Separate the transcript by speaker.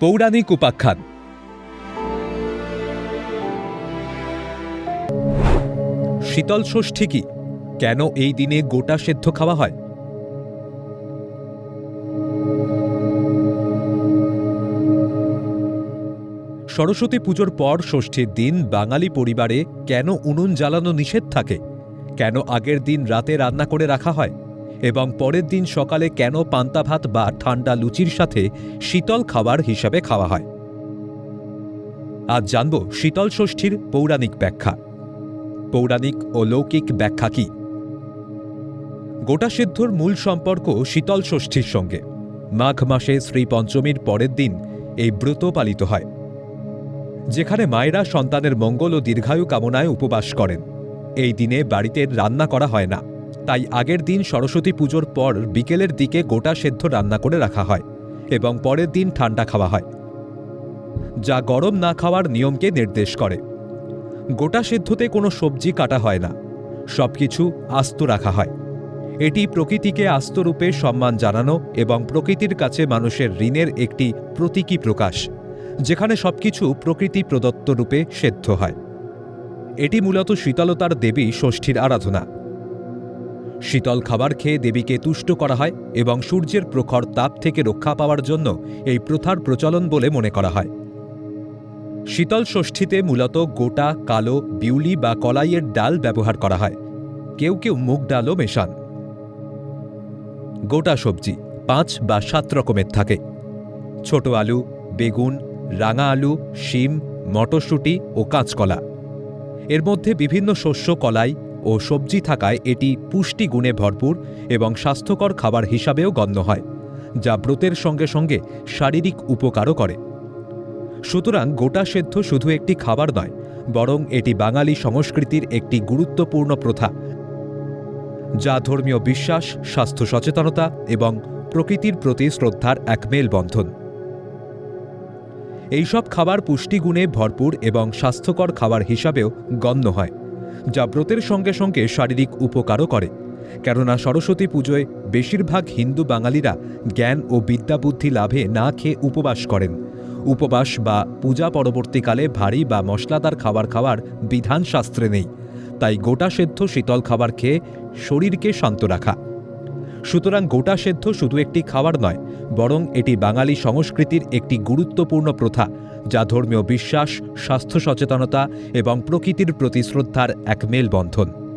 Speaker 1: পৌরাণিক উপাখ্যান। শীতল ষষ্ঠী কি? কেন এই দিনে গোটা সেদ্ধ খাওয়া হয়? সরস্বতী পুজোর পর ষষ্ঠীর দিন বাঙালি পরিবারে কেন উনুন জ্বালানো নিষেধ থাকে? কেন আগের দিন রাতে রান্না করে রাখা হয়? এবং পরের দিন সকালে কেন পান্তা ভাত বা ঠান্ডা লুচির সাথে শীতল খাবার হিসাবে খাওয়া হয়। আজ জানব শীতল ষষ্ঠীর পৌরাণিক ব্যাখ্যা। পৌরাণিক ও লৌকিক ব্যাখ্যা কি? গোটা সিদ্ধর মূল সম্পর্ক শীতল ষষ্ঠীর সঙ্গে। মাঘ মাসে শ্রী পঞ্চমীর পরের দিন এই ব্রত পালিত হয়। যেখানে মায়েরা সন্তানের মঙ্গল ও দীর্ঘায়ু কামনায় উপবাস করেন। এই দিনে বাড়িতে রান্না করা হয় না। তাই আগের দিন সরস্বতী পুজোর পর বিকেলের দিকে গোটা সেদ্ধ রান্না করে রাখা হয় এবং পরের দিন ঠান্ডা খাওয়া হয়। যা গরম না খাওয়ার নিয়মকে নির্দেশ করে। গোটা সেদ্ধতে কোনো সবজি কাটা হয় না, সবকিছু আস্ত রাখা হয়। এটি প্রকৃতিকে আস্তরূপে সম্মান জানানো এবং প্রকৃতির কাছে মানুষের ঋণের একটি প্রতীকী প্রকাশ, যেখানে সবকিছু প্রকৃতি প্রদত্ত রূপে সেদ্ধ হয়। এটি মূলত শীতলতার দেবী ষষ্ঠীর আরাধনা। শীতল খাবার খেয়ে দেবীকে তুষ্ট করা হয় এবং সূর্যের প্রখর তাপ থেকে রক্ষা পাওয়ার জন্য এই প্রথার প্রচলন বলে মনে করা হয়। শীতল ষষ্ঠীতে মূলত গোটা, কালো, বিউলি বা কলাইয়ের ডাল ব্যবহার করা হয়। কেউ কেউ মুগ ডালও মেশান। গোটা সবজি, পাঁচ বা সাত রকমের থাকে। ছোট আলু, বেগুন, রাঙা আলু, শিম, মটরশুঁটি ও কাঁচকলা। এর মধ্যে বিভিন্ন শস্য, কলাই ও সবজি থাকায় এটি পুষ্টি গুণে ভরপুর এবং স্বাস্থ্যকর খাবার হিসাবেও গণ্য হয়, যা ব্রতের সঙ্গে সঙ্গে শারীরিক উপকারও করে। সুতরাং গোটা সেদ্ধ শুধু একটি খাবার নয়, বরং এটি বাঙালি সংস্কৃতির একটি গুরুত্বপূর্ণ প্রথা, যা ধর্মীয় বিশ্বাস, স্বাস্থ্য সচেতনতা এবং প্রকৃতির প্রতি শ্রদ্ধার এক মেলবন্ধন। এইসব খাবার পুষ্টিগুণে ভরপুর এবং স্বাস্থ্যকর খাবার হিসাবেও গণ্য হয়। যা ব্রতের সঙ্গে সঙ্গে শারীরিক উপকারও করে। কেননা সরস্বতী পুজোয় বেশিরভাগ হিন্দু বাঙালিরা জ্ঞান ও বিদ্যাবুদ্ধি লাভে না খেয়ে উপবাস করেন। উপবাস বা পূজা পরবর্তীকালে ভারী বা মশলাদার খাবার খাওয়ার বিধান শাস্ত্রে নেই। তাই গোটা সেদ্ধ শীতল খাবার খেয়ে শরীরকে শান্ত রাখা। সুতরাং গোটা সেদ্ধ শুধু একটি খাবার নয়, বরং এটি বাঙালি সংস্কৃতির একটি গুরুত্বপূর্ণ প্রথা। যা ধর্মীয় বিশ্বাস স্বাস্থ্য সচেতনতা এবং প্রকৃতির প্রতি শ্রদ্ধার এক মেলবন্ধন।